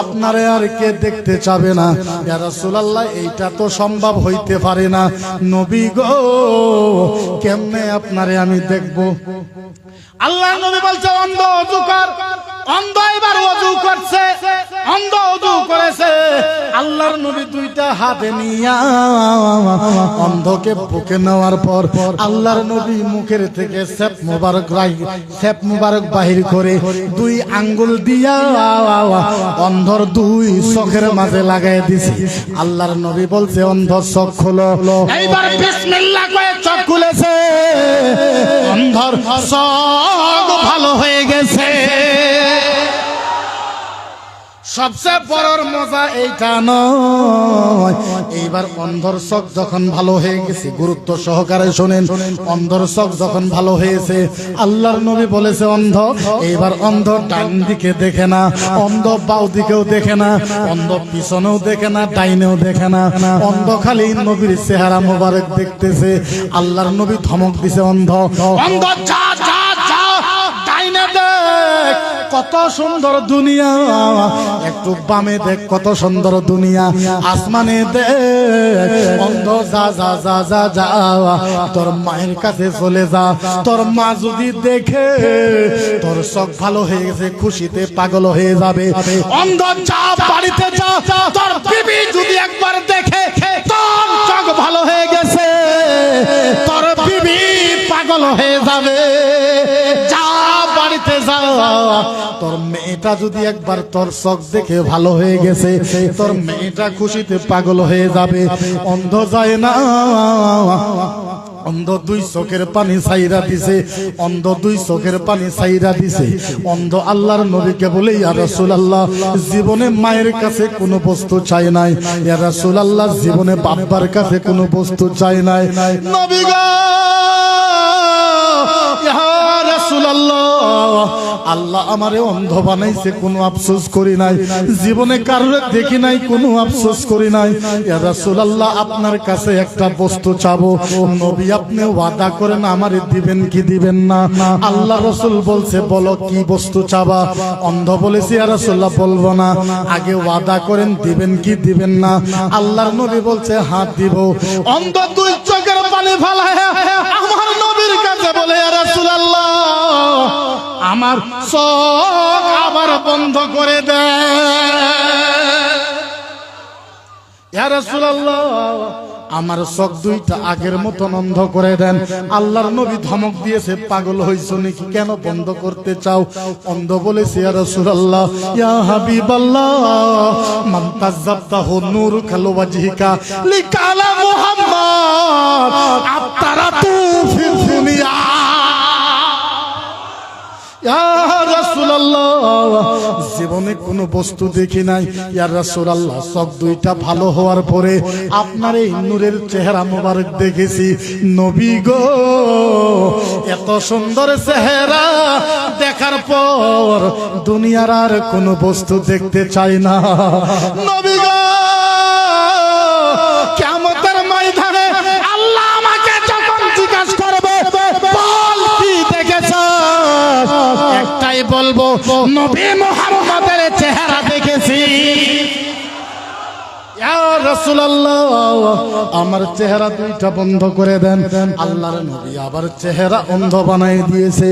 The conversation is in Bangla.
আপনারে আর কে দেখতে চাবে না? রাসূলুল্লাহ, এইটা তো সম্ভব হইতে পারে না। নবী গো, কেমনে আপনারে আমি দেখব? আল্লাহ নবী বলছে, অন্ধ অজু কর। অন্ধ এবার অজু করছে, অন্ধ অজু করেছে। আল্লাহর নবী দুইটা হাতে নিয়া অন্ধকে বুকে নেওয়ার পর আল্লাহর নবী মুখের থেকে সেপ মুবারক সেপ মুবারক বাহির করে দুই আঙ্গুল দিয়া অন্ধর দুই চোখের মাঝে লাগাই দিছে। আল্লাহর নবী বলছে অন্ধ চোখ খুলো। এইবার বিসমিল্লাহ কয়ে চোখ খুলেছে। অন্ধর চোখ ভালো হয়ে গেছে। সবচেয়ে বড় মজা এইটা নয়। এইবার অন্ধর চোখ যখন ভালো হয়ে গেছে, গুরুত্ব সহকারে শোনেন। অন্ধর চোখ যখন ভালো হয়েছে, আল্লাহর নবী বলেছে অন্ধ, এইবার অন্ধ ডান দিকে দেখে না, অন্ধ বাউ দিকেও দেখে না, অন্ধ পিছনেও দেখে না, ডাইনেও দেখে না। অন্ধ খালি নবীর চেহারা মোবারক দেখতেছে, আল্লাহর নবী ধমক দিছে অন্ধ। অন্ধ কত সুন্দর দুনিয়া। একটু বামে দেখ কত সুন্দর দুনিয়া। আসমানে দেখ যা যা যা যা যা। তোর মায়ের কাছে চলে যা। তোর মা যদি দেখে, তোর চোখ ভালো হয়ে গেছে, খুশিতে পাগল হয়ে যাবে। অন্ধ, যা, বাড়িতে যা। তোর বিবি যদি একবার দেখে, তোর চোখ ভালো হয়ে গেছে, তোর বিবি পাগল হয়ে যাবে। তোর মেয়েটা যদি একবার তোর চোখ দেখে ভালো হয়ে গেছে, তোর মেয়েটা খুশিতে পাগল হয়ে যাবে। অন্ধ যায় না। অন্ধ দুই চোখের পানি সাইরা দিছে। অন্ধ দুই চোখের পানি সাইরা দিছে। অন্ধ আল্লাহর নবীকে বলে, ইয়া রাসূলুল্লাহ, জীবনে মায়ের কাছে কোনো বস্তু চাই নাই। ইয়া রাসূলুল্লাহ, জীবনে বাবার কাছে কোনো বস্তু চাই নাই। নবী গো! ইয়া রাসূলুল্লাহ! আল্লাহ আমারে অন্ধ বানাইছে, কোনো আফসোস করি নাই। জীবনে কারোর দেখি নাই, কোনো আফসোস করি নাই। রাসূলুল্লাহ, আপনার কাছে একটা বস্তু চাবো। নবী আপনি ওয়াদা করেন, আমারে দিবেন কি দিবেন না। আল্লাহ রাসূল বলছে, বলো কি বস্তু চাবা? অন্ধ বলেছি রাসূলুল্লাহ, বলব না। আগে ওয়াদা করেন, দিবেন কি দিবেন না। আল্লাহর নবী বলছে, হাত দিব। অন্ধ দুই চোখের পানি ফালায়, আমার নবীর কাছে বলে রাসূলুল্লাহ। আমার চোখ আবার বন্ধ করে দেয় রাসূলুল্লাহ, আমার চোখ দুইটা আগের মতন অন্ধ করে দেন। আল্লাহর নবী ধমক দিয়েছে, পাগল হইছো নাকি? কেন বন্ধ করতে চাও? অন্ধ বলেছে, ইয়া রাসূলুল্লাহ, ইয়া হাবিবাল্লাহ, মান তাযাবতাহু নূর খালু ওয়াজহিকা লিকালা মুহাম্মদ, আফতারাতু ফি দুনিয়া। জীবনে কোনো বস্তু দেখি নাই। ইয়া রাসূলুল্লাহ, সব দুইটা ভালো হওয়ার পরে আপনার এই নূরের চেহারা মোবারক দেখেছি। নবী গো, এত সুন্দর চেহারা দেখার পর দুনিয়ার আর কোনো বস্তু দেখতে চাই না। নবী গো একটাই বলব, নবী মুহাম্মদের চেহারা দেখেছি। আমার চেহারা দুইটা বন্ধ করে দেন। আল্লাহর নবী আবার চেহারা অন্ধ বানাই দিয়েছে।